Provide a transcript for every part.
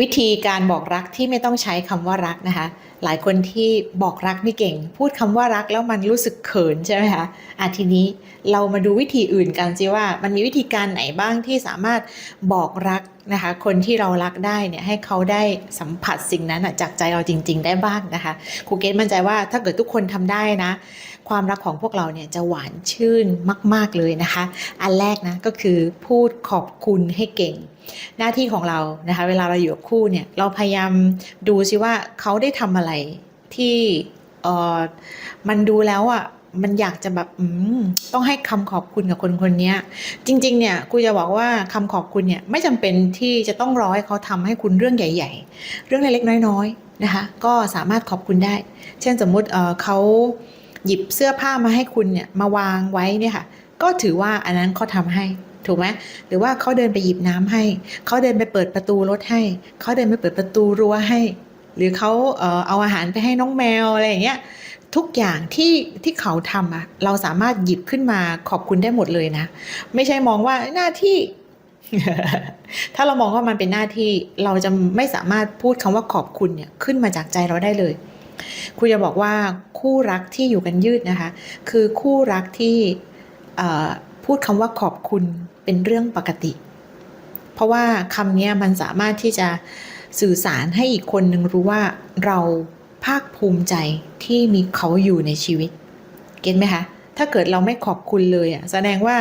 วิธีการบอกรักที่ไม่ต้องใช้คำว่ารักนะคะ หลายคนที่บอกรักไม่เก่ง พูดคำว่ารักแล้วมันรู้สึกเขินใช่ไหมคะอะทีนี้เรามาดูวิธีอื่นกันสิว่า มันมีวิธีการไหนบ้างที่สามารถบอกรักนะคะคนที่เรารักได้เนี่ยให้เขาได้สัมผัสสิ่งนั้นจากใจเราจริง ๆ ได้บ้างนะคะครูเกตมั่นใจว่าถ้าเกิดทุกคนทำได้นะ ความรักของพวกเราเนี่ยจะหวานชื่นมาก ๆเลยนะคะ อันแรกนะก็คือพูดขอบคุณให้เก่ง หน้าที่ของเรานะคะเวลาเราอยู่กับคู่เนี่ยเราพยายามดูซิว่าเขาได้ทำอะไรที่เออมันดูแล้วอะ มันอยากจะแบบอืมต้องให้คำขอบคุณกับคนคนนี้จริง ๆ เนี่ยกูจะบอกว่าคำขอบคุณเนี่ยไม่จำเป็นที่จะต้องรอให้เขาทำให้คุณเรื่องใหญ่ ๆ เรื่องเล็กๆน้อยๆนะคะ ก็สามารถขอบคุณได้ เช่นสมมุติเออเขาหยิบเสื้อผ้ามาให้คุณเนี่ยมาวางไว้เนี่ยค่ะ ก็ถือว่าอันนั้นเขาทำให้ถูกไหมหรือว่าเขาเดินไปหยิบน้ำให้ เขาเดินไปเปิดประตูรถให้ เขาเดินไปเปิดประตูรั้วให้ หรือเขาเอาอาหารไปให้น้องแมวอะไรอย่างเงี้ยทุกอย่างที่ที่เขาทำอะเราสามารถหยิบขึ้นมาขอบคุณได้หมดเลยนะ ไม่ใช่มองว่าหน้าที่ ถ้าเรามองว่ามันเป็นหน้าที่เราจะไม่สามารถพูดคำว่าขอบคุณเนี่ยขึ้นมาจากใจเราได้เลยคุณจะบอกว่าคู่รักที่อยู่กันยืดนะคะ คือคู่รักที่พูดคำว่าขอบคุณเป็นเรื่องปกติ เพราะว่าคำนี้มันสามารถที่จะ สื่อสารให้อีกคนหนึ่งรู้ว่าเราภาคภูมิใจที่มีเขาอยู่ในชีวิต เก็ตไหมคะ ถ้าเกิดเราไม่ขอบคุณเลยอะแสดงว่า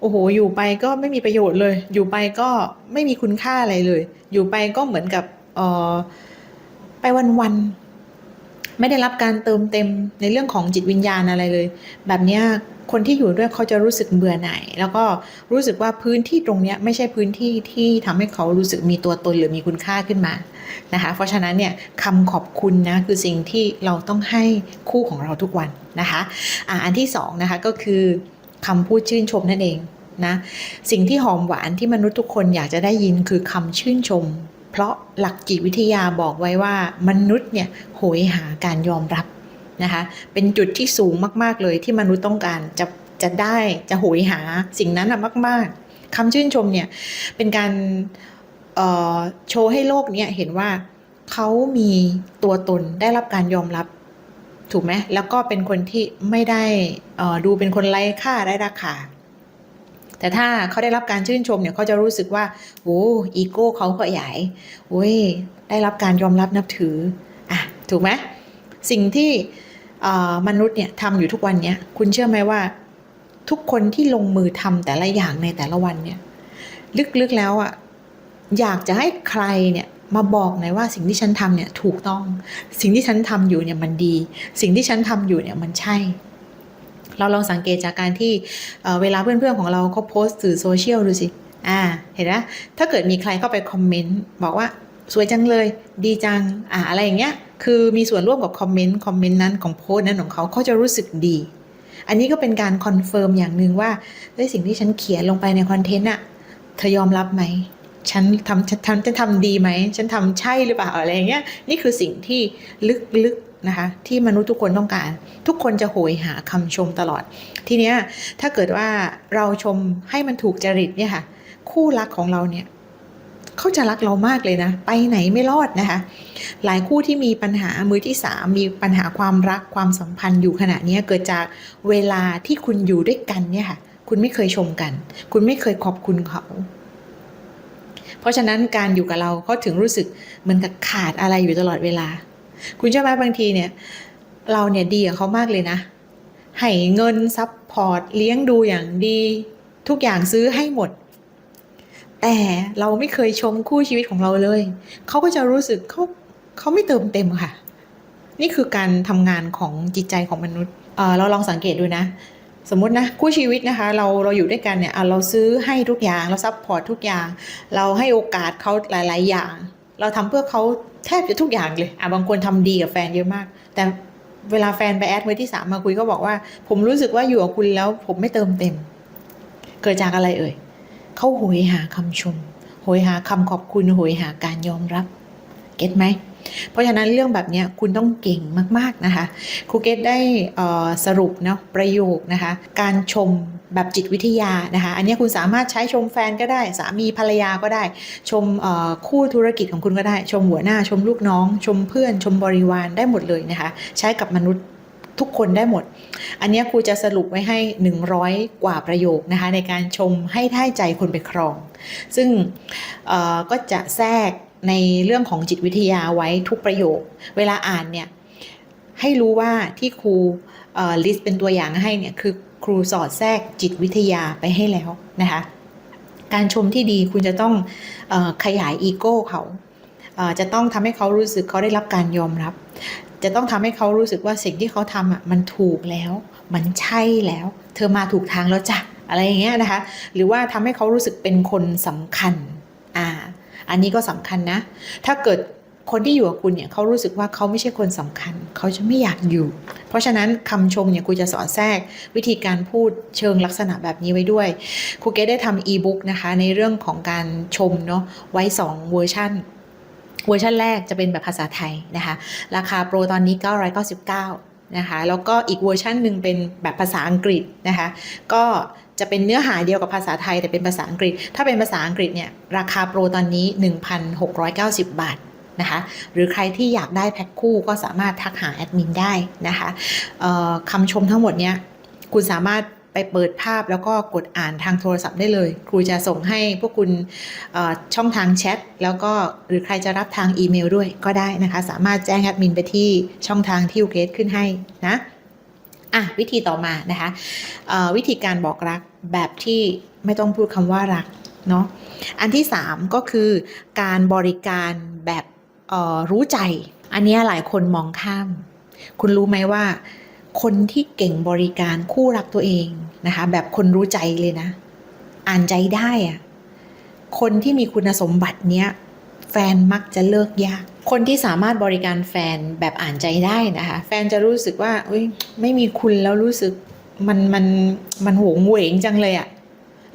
โอ้โห อยู่ไปก็ไม่มีประโยชน์เลย อยู่ไปก็ไม่มีคุณค่าอะไรเลย อยู่ไปก็เหมือนกับเออไปวันๆ ไม่ได้รับการเติมเต็มในเรื่องของจิตวิญญาณอะไรเลย แบบนี้คนที่อยู่ด้วยเขาจะรู้สึกเบื่อหน่ายแล้วก็รู้สึกว่าพื้นที่ตรงนี้ไม่ใช่พื้นที่ที่ทำให้เขารู้สึกมีตัวตนหรือมีคุณค่าขึ้นมานะคะ เพราะฉะนั้นเนี่ยคำขอบคุณนะคือสิ่งที่เราต้องให้คู่ของเราทุกวันนะคะอะอันที่สองนะคะก็คือคำพูดชื่นชมนั่นเองนะสิ่งที่หอมหวานที่มนุษย์ทุกคนอยากจะได้ยินคือคำชื่นชม เพราะหลักจิตวิทยาบอกไว้ว่ามนุษย์เนี่ยโหยหาการยอมรับนะคะเป็นจุดที่สูงมากๆเลยที่มนุษย์ต้องการจะจะได้จะโหยหาสิ่งนั้นอะมาก ๆคำชื่นชมเนี่ยเป็นการเอ่อโชว์ให้โลกเนี้ยเห็นว่าเขามีตัวตนได้รับการยอมรับถูกไหมแล้วก็เป็นคนที่ไม่ได้อ่อดูเป็นคนไร้ค่าไร้ราคา แต่ถ้าเขาได้รับการชื่นชมเนี่ยเขาจะรู้สึกว่าโอ้อีโก้เขาขยายโอ้ยได้รับการยอมรับนับถืออะถูกไหมสิ่งที่มนุษย์เนี่ยทำอยู่ทุกวันเนี้ยคุณเชื่อไหมว่า ทุกคนที่ลงมือทำแต่ละอย่างในแต่ละวันเนี่ยลึกๆแล้วอะอยากจะให้ใครเนี่ยมาบอกหน่อยว่าสิ่งที่ฉันทำเนี่ยถูกต้อง สิ่งที่ฉันทำอยู่เนี่ยมันดี สิ่งที่ฉันทำอยู่เนี่ยมันใช่ เราลองสังเกตจากการที่เเวลาเพื่อนๆของเราเขาโพสต์สื่อโซเชียลดูสิ อ่า เห็นไหมถ้าเกิดมีใครเข้าไปคอมเมนต์บอกว่าสวยจังเลย ดีจัง อ่า อะไรอย่างเงี้ย คือมีส่วนร่วมกับคอมเมนต์ คอมเมนต์นั้นของโพสต์นั้นของเขาเขาจะรู้สึกดี อันนี้ก็เป็นการคอนเฟิร์มอย่างหนึ่งว่าเฮ้ยสิ่งที่ฉันเขียนลงไปในคอนเทนต์อะเธอยอมรับไหม ฉันทำฉันฉันจะทำดีไหม ฉันทำใช่หรือเปล่าอะไรอย่างเงี้ย นี่คือสิ่งที่ลึกๆ นะคะที่มนุษย์ทุกคนต้องการ ทุกคนจะโหยหาคำชมตลอด ทีเนี้ยถ้าเกิดว่าเราชมให้มันถูกจริตเนี่ยค่ะ คู่รักของเราเนี่ยเขาจะรักเรามากเลยนะ ไปไหนไม่รอดนะคะ หลายคู่ที่มีปัญหามือที่สามมีปัญหาความรักความสัมพันธ์อยู่ขณะนี้เกิดจากเวลาที่คุณอยู่ด้วยกันเนี่ยค่ะ คุณไม่เคยชมกัน คุณไม่เคยขอบคุณเขา เพราะฉะนั้นการอยู่กับเราเขาถึงรู้สึกเหมือนกับขาดอะไรอยู่ตลอดเวลา คุณเชื่อไหมบางทีเนี่ย เราเนี่ยดีกับเขามากเลยนะ ให้เงินซับพอร์ตเลี้ยงดูอย่างดี ทุกอย่างซื้อให้หมด แต่เราไม่เคยชมคู่ชีวิตของเราเลย เขาก็จะรู้สึกเขาเขาไม่เติมเต็มค่ะ นี่คือการทำงานของจิตใจของมนุษย์เเราลองสังเกตดูนะสมมตินะคู่ชีวิตนะคะเราเราอยู่ด้วยกันเนี่ยเราซื้อให้ทุกอย่างเราซัพพอร์ตทุกอย่าง เราให้โอกาสเขาหลาย ๆ อย่าง เราทำเพื่อเขา แทบจะทุกอย่างเลยอะบางคนทำดีกับแฟนเยอะมาก แต่เวลาแฟนไปแอดมือที่สามมาคุยก็บอกว่า ผมรู้สึกว่าอยู่กับคุณแล้ว ผมไม่เติมเต็ม เกิดจากอะไรเอ่ยเขาโหยหาคำชมโหยหาคำขอบคุณโหยหาการยอมรับ เก็ตไหมเพราะฉะนั้นเรื่องแบบนี้คุณต้องเก่งมาก ๆ นะคะครูเกตได้สรุปเนาะประโยคนะคะ การชม แบบจิตวิทยานะคะอันนี้คุณสามารถใช้ชมแฟนก็ได้ สามีภรรยาก็ได้ ชมคู่ธุรกิจของคุณก็ได้ ชมหัวหน้า ชมลูกน้อง ชมเพื่อน ชมบริวารได้หมดเลยนะคะ ใช้กับมนุษย์ทุกคนได้หมด อันนี้ครูจะสรุปไว้ให้ 100 กว่าประโยคนะคะ ในการชมให้ได้ใจคนไปครอง ซึ่งก็จะแทรกในเรื่องของจิตวิทยาไว้ทุกประโยค เวลาอ่านเนี่ยให้รู้ว่าที่ครูลิสต์เป็นตัวอย่างให้เนี่ยคือ ครูสอดแทรกจิตวิทยาไปให้แล้วนะคะ การชมที่ดีคุณจะต้องอขยายอีโก้เขาจะต้องทำให้เขารู้สึกเขาได้รับการยอมรับ จะต้องทำให้เขารู้สึกว่าสิ่งที่เขาทำอะมันถูกแล้ว มันใช่แล้ว เธอมาถูกทางแล้วจ้ะอะไรอย่างเงี้ยนะคะ หรือว่าทำให้เขารู้สึกเป็นคนสำคัญอ่าอันนี้ก็สำคัญนะ ถ้าเกิด คนที่อยู่กับคุณเนี่ยเขารู้สึกว่าเขาไม่ใช่คนสำคัญ เขาจะไม่อยากอยู่ เพราะฉะนั้นคำชมเนี่ยครูจะสอนแทรกวิธีการพูดเชิงลักษณะแบบนี้ไว้ด้วยครูเกดได้ทำอีบุ๊กนะคะในเรื่องของการชมเนาะไว้ 2 เวอร์ชันเวอร์ชันแรกจะเป็นแบบภาษาไทยนะคะ ราคาโปรตอนนี้ 999นะคะแล้วก็อีกเวอร์ชันหนึ่งเป็นแบบภาษาอังกฤษนะคะก็จะเป็นเนื้อหาเดียวกับภาษาไทยแต่เป็นภาษาอังกฤษ ถ้าเป็นภาษาอังกฤษเนี่ยราคาโปรตอนนี้ 1,690 บาท นะคะหรือใครที่อยากได้แพ็คคู่ก็สามารถทักหาแอดมินได้นะคะคำชมทั้งหมดเนี้ยคุณสามารถไปเปิดภาพแล้วก็กดอ่านทางโทรศัพท์ได้เลย ครูจะส่งให้พวกคุณช่องทางแชทแล้วก็หรือใครจะรับทางอีเมลด้วยก็ได้นะคะ สามารถแจ้งแอดมินไปที่ช่องทางที่ครูเกรดขึ้นให้นะอะวิธีต่อมานะคะวิธีการบอกรักแบบที่ไม่ต้องพูดคำว่ารักเนาะอันที่ 3 ก็คือการบริการแบบ รู้ใจ อันนี้หลายคนมองข้าม คุณรู้ไหมว่า คนที่เก่งบริการคู่รักตัวเองนะคะ แบบคนรู้ใจเลยนะ อ่านใจได้อะคนที่มีคุณสมบัติเนี้ยแฟนมักจะเลิกยาก คนที่สามารถบริการแฟนแบบอ่านใจได้นะคะ แฟนจะรู้สึกว่าอุ้ยไม่มีคุณแล้วรู้สึกมันมันมันโหวงเหวงจังเลยอะ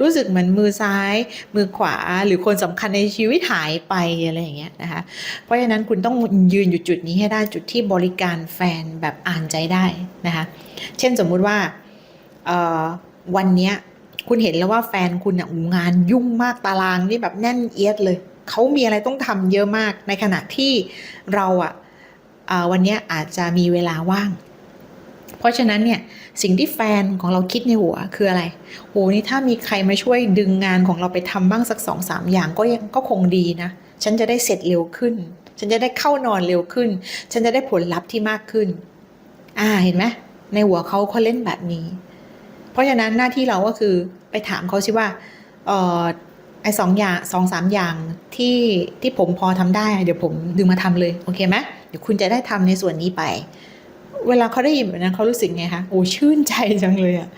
รู้สึกเหมือนมือซ้าย มือขวาหรือคนสำคัญในชีวิตหายไปอะไรอย่างเงี้ยนะคะ เพราะฉะนั้นคุณต้องยืนอยู่จุดนี้ให้ได้จุดที่บริการแฟนแบบอ่านใจได้นะคะ เช่นสมมุติว่าวันเนี้ยคุณเห็นแล้วว่าแฟนคุณเนี่ยงานยุ่งมากตารางนี่แบบแน่นเอียดเลย เขามีอะไรต้องทำเยอะมากในขณะที่เราอะเอะวันนี้อาจจะมีเวลาว่าง เพราะฉะนั้นเนี่ยสิ่งที่แฟนของเราคิดในหัวคืออะไรโหนี่ถ้ามีใครมาช่วยดึงงานของเราไปทำบ้างสักสองสามอย่างก็ยังก็คงดีนะ ฉันจะได้เสร็จเร็วขึ้น ฉันจะได้เข้านอนเร็วขึ้น ฉันจะได้ผลลัพธ์ที่มากขึ้น อ่าเห็นไหมในหัวเขาเขาเล่นแบบนี้ เพราะฉะนั้นหน้าที่เราก็คือไปถามเขาสิว่าเออไอสองอย่างสองสามอย่างที่ที่ผมพอทำได้ เดี๋ยวผมดึงมาทำเลย โอเคไหมเดี๋ยวคุณจะได้ทำในส่วนนี้ไป เวลาเขาได้ยินแบบนั้นเขารู้สึกไงคะโอ้ชื่นใจจังเลยอะ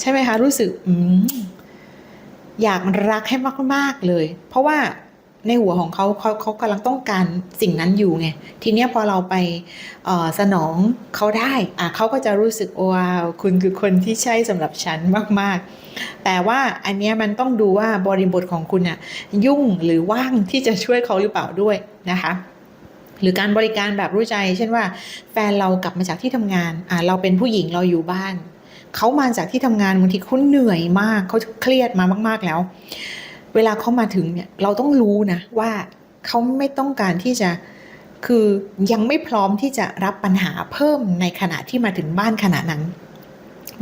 ใช่ไหมคะ รู้สึกอือยากรักให้มากๆเลย เพราะว่าในหัวของเขาเขาเขากำลังต้องการสิ่งนั้นอยู่ไง ทีเนี้ยพอเราไปสนองเขาได้อะเขาก็จะรู้สึกว้าวคุณคือคนที่ใช่สำหรับฉันมากๆ แต่ว่าอันเนี้ยมันต้องดูว่าบริบทของคุณอะยุ่งหรือว่างที่จะช่วยเขาหรือเปล่าด้วยนะคะ หรือการบริการแบบรู้ใจ เช่นว่า แฟนเรากลับมาจากที่ทำงานอ่าเราเป็นผู้หญิงเราอยู่บ้าน เขามาจากที่ทำงานบางทีเขาเหนื่อยมากเขาเครียดมามาก ๆแล้ว เวลาเขามาถึงเนี่ยเราต้องรู้นะว่าเขาไม่ต้องการที่จะคือยังไม่พร้อมที่จะรับปัญหาเพิ่มในขณะที่มาถึงบ้านขณะนั้น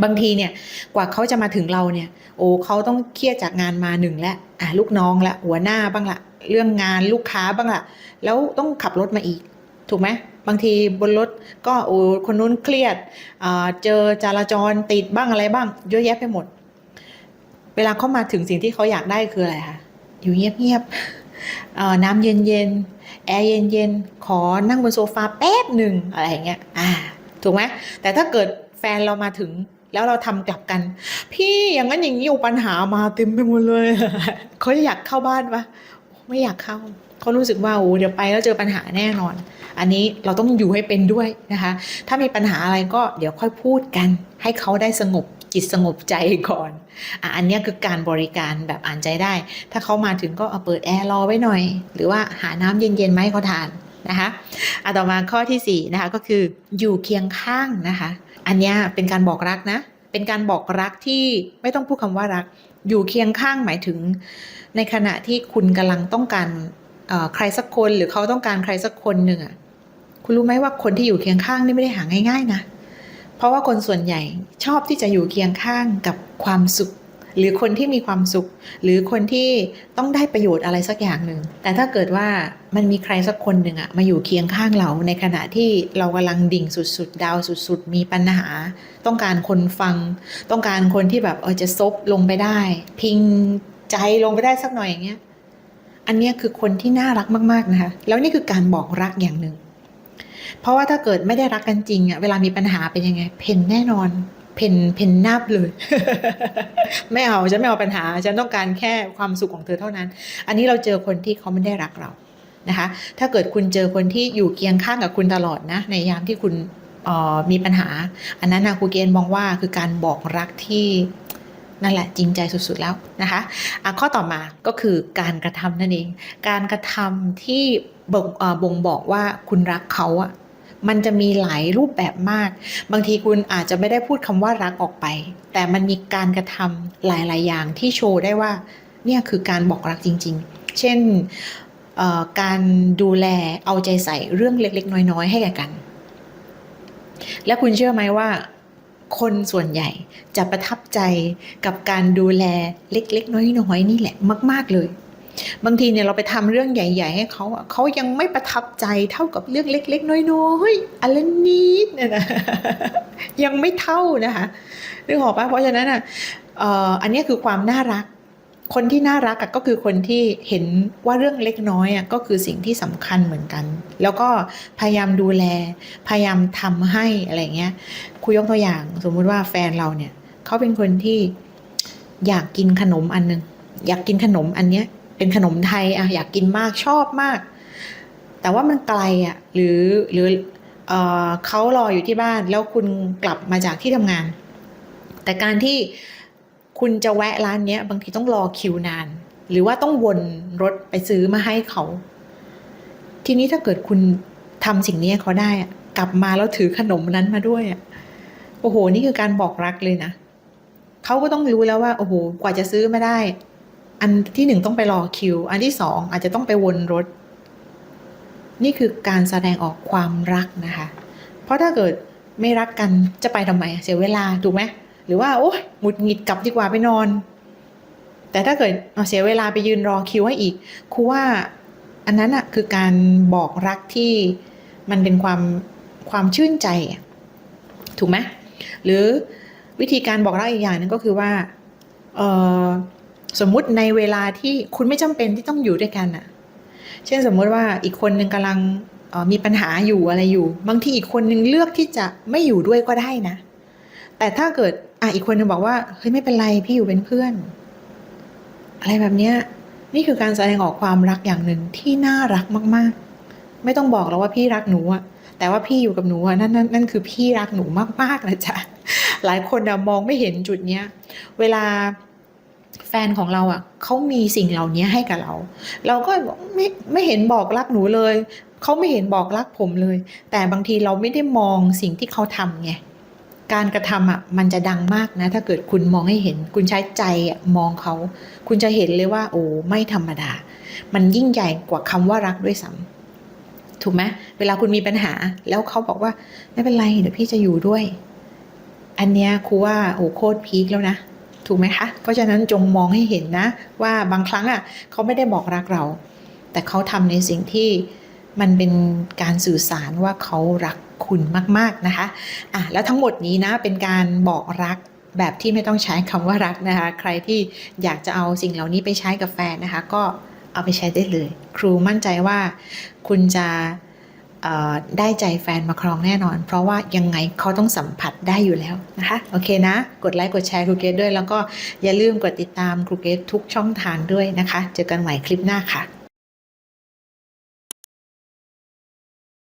บางทีเนี่ยกว่าเขาจะมาถึงเราเนี่ยโอ้เขาต้องเครียดจากงานมาหนึ่งแล้วอะลูกน้องละหัวหน้าบ้างละเรื่องงานลูกค้าบ้างละแล้วต้องขับรถมาอีก ถูกไหมบางทีบนรถก็โอ้คนนู้นเครียดเจอจราจรติดบ้างอะไรบ้างเยอะแยะไปหมด เวลาเขามาถึงสิ่งที่เขาอยากได้คืออะไรคะอยู่เงียบๆน้ำเย็นๆแอร์เย็นๆขอนั่งบนโซฟาแป๊บหนึ่งอะไรอย่างเงี้ยอ่าถูกไหมแต่ถ้าเกิดแฟนเรามาถึง แล้วเราทำกลับกัน พี่อย่างนั้นอย่างนี้อุปัญหามาเต็มไปหมดเลยเขาอยากเข้าบ้านปะไม่อยากเข้าเขารู้สึกว่าโอ้เดี๋ยวไปแล้วเจอปัญหาแน่นอน อันนี้เราต้องอยู่ให้เป็นด้วยนะคะ ถ้ามีปัญหาอะไรก็เดี๋ยวค่อยพูดกัน ให้เขาได้สงบจิตสงบใจก่อนอะอันนี้คือการบริการแบบอ่านใจได้ ถ้าเขามาถึงก็เอาเปิดแอร์รอไว้หน่อย หรือว่าหาน้ำเย็นๆมาให้เขาทานนะคะอะต่อมาข้อที่สี่นะคะก็คืออยู่เคียงข้างนะคะ อันนี้เป็นการบอกรักนะ เป็นการบอกรักที่ไม่ต้องพูดคำว่ารัก อยู่เคียงข้างหมายถึง ในขณะที่คุณกำลังต้องการใครสักคนหรือเขาต้องการใครสักคนหนึ่งอะคุณรู้ไหมว่าคนที่อยู่เคียงข้างนี่ไม่ได้หาง่าย ๆ นะ เพราะว่าคนส่วนใหญ่ชอบที่จะอยู่เคียงข้างกับความสุข หรือคนที่มีความสุข หรือคนที่ต้องได้ประโยชน์อะไรสักอย่างหนึ่ง แต่ถ้าเกิดว่ามันมีใครสักคนหนึ่งอะมาอยู่เคียงข้างเราในขณะที่เรากำลังดิ่งสุดๆ ดาวสุดๆ มีปัญหา ต้องการคนฟัง ต้องการคนที่แบบเออจะซบลงไปได้ พิงใจลงไปได้สักหน่อยอย่างเงี้ยอันเนี้ยคือคนที่น่ารักมากๆนะคะ แล้วนี่คือการบอกรักอย่างหนึ่ง เพราะว่าถ้าเกิดไม่ได้รักกันจริงอะเวลามีปัญหาเป็นยังไง เพนแน่นอน เพนเพนนาบเลย ไม่เอาฉันไม่เอาปัญหา ฉันต้องการแค่ความสุขของเธอเท่านั้น อันนี้เราเจอคนที่เขาไม่ได้รักเรานะคะ ถ้าเกิดคุณเจอคนที่อยู่เคียงข้างกับคุณตลอดนะ ในยามที่คุณออมีปัญหา อันนั้นนะครูเกณฑ์มองว่าคือการบอกรักที่นั่นแหละจริงใจสุดๆแล้วนะคะะข้อต่อมาก็คือการกระทำนั่นเอง การกระทำที่บ่งบอกว่าคุณรักเขาอะ มันจะมีหลายรูปแบบมาก บางทีคุณอาจจะไม่ได้พูดคำว่ารักออกไป แต่มันมีการกระทำหลาย ๆ อย่างที่โชว์ได้ว่าเนี่ยคือการบอกรักจริง ๆ เช่นการดูแลเอาใจใส่เรื่องเล็ก ๆ น้อย ๆ ให้แก่กัน และคุณเชื่อไหมว่า คนส่วนใหญ่จะประทับใจกับการดูแลเล็ก ๆ น้อย ๆ นี่แหละมาก ๆ เลย บางทีเนี่ยเราไปทำเรื่องใหญ่ ๆ ให้เขาอะเขายังไม่ประทับใจเท่ากับเรื่องเล็ก ๆ น้อยๆอะไรนิดเนี่ยนะยังไม่เท่านะคะนึกออกปะเพราะฉะนั้นอะอันนี้คือความน่ารัก คนที่น่ารักก็คือคนที่เห็นว่าเรื่องเล็กน้อยอะก็คือสิ่งที่สำคัญเหมือนกัน แล้วก็พยายามดูแล พยายามทำให้อะไรเงี้ยคุยยกตัวอย่าง สมมุติว่าแฟนเราเนี่ยเขาเป็นคนที่อยากกินขนมอันหนึงอยากกินขนมอันเนี้ย เป็นขนมไทยอะอยากกินมากชอบมาก แต่ว่ามันไกลอะหรือหรือเออเขารออยู่ที่บ้านแล้วคุณกลับมาจากที่ทำงาน แต่การที่คุณจะแวะร้านเนี้ยบางทีต้องรอคิวนาน หรือว่าต้องวนรถไปซื้อมาให้เขา ทีนี้ถ้าเกิดคุณทำสิ่งนี้เขาได้อะกลับมาแล้วถือขนมนั้นมาด้วยอะโอ้โห นี่คือการบอกรักเลยนะเขาก็ต้องรู้แล้วว่า โอ้โห กว่าจะซื้อมาได้ อันที่หนึ่งต้องไปรอคิว อันที่สองอาจจะต้องไปวนรถ นี่คือการแสดงออกความรักนะคะ เพราะถ้าเกิดไม่รักกันจะไปทำไมเสียเวลาถูกไหมหรือว่าโอ๊ยหงุดหงิดกลับดีกว่าไปนอน แต่ถ้าเกิดเอาเสียเวลาไปยืนรอคิวให้อีกครูว่าอันนั้นอะคือการบอกรักที่มันเป็นความความชื่นใจ ถูกไหมหรือวิธีการบอกรักอีกอย่างนึงก็คือว่าเออ สมมุติในเวลาที่คุณไม่จำเป็นที่ต้องอยู่ด้วยกันอะเช่นสมมุติว่าอีกคนหนึ่งกำลังมีปัญหาอยู่อะไรอยู่ บางทีอีกคนหนึ่งเลือกที่จะไม่อยู่ด้วยก็ได้นะ แต่ถ้าเกิดอะอีกคนหนึงบอกว่าเฮ้ยไม่เป็นไรพี่อยู่เป็นเพื่อน อะไรแบบเนี้ยนี่คือการแสดงออกความรักอย่างหนึ่งที่น่ารักมาก ๆ ไม่ต้องบอกแล้วว่าพี่รักหนูอะแต่ว่าพี่อยู่กับหนูอะนั่นนั่นนั่นคือพี่รักหนูมากๆนะจ๊ะหลายคนอะมองไม่เห็นจุดเนี้ย เวลา แฟนของเราอะเขามีสิ่งเหล่านี้ให้กับเรา เราก็บอกไม่ไม่เห็นบอกรักหนูเลยเขาไม่เห็นบอกรักผมเลย แต่บางทีเราไม่ได้มองสิ่งที่เขาทำไงการกระทำอะมันจะดังมากนะ ถ้าเกิดคุณมองให้เห็น คุณใช้ใจมองเขา คุณจะเห็นเลยว่า โอ้ไม่ธรรมดา มันยิ่งใหญ่กว่าคำว่ารักด้วยซ้ำถูกไหมเวลาคุณมีปัญหา แล้วเขาบอกว่าไม่เป็นไรเดี๋ยวพี่จะอยู่ด้วย อันเนี้ยครูว่าโอ้โคตรพีคแล้วนะ ถูกไหมคะ เพราะฉะนั้นจงมองให้เห็นนะ ว่าบางครั้งอะเขาไม่ได้บอกรักเรา แต่เขาทำในสิ่งที่มันเป็นการสื่อสารว่าเขารักคุณมากๆนะคะอะแล้วทั้งหมดนี้นะเป็นการบอกรักแบบที่ไม่ต้องใช้คำว่ารักนะคะ ใครที่อยากจะเอาสิ่งเหล่านี้ไปใช้กับแฟนนะคะ ก็เอาไปใช้ได้เลย ครูมั่นใจว่าคุณจะ ได้ใจแฟนมาครองแน่นอน เพราะว่ายังไงเขาต้องสัมผัสได้อยู่แล้วนะคะโอเคนะ กดไลค์กดแชร์ครูเกดด้วย แล้วก็อย่าลืมกดติดตามครูเกดทุกช่องทางด้วยนะคะ เจอกันใหม่คลิปหน้าค่ะ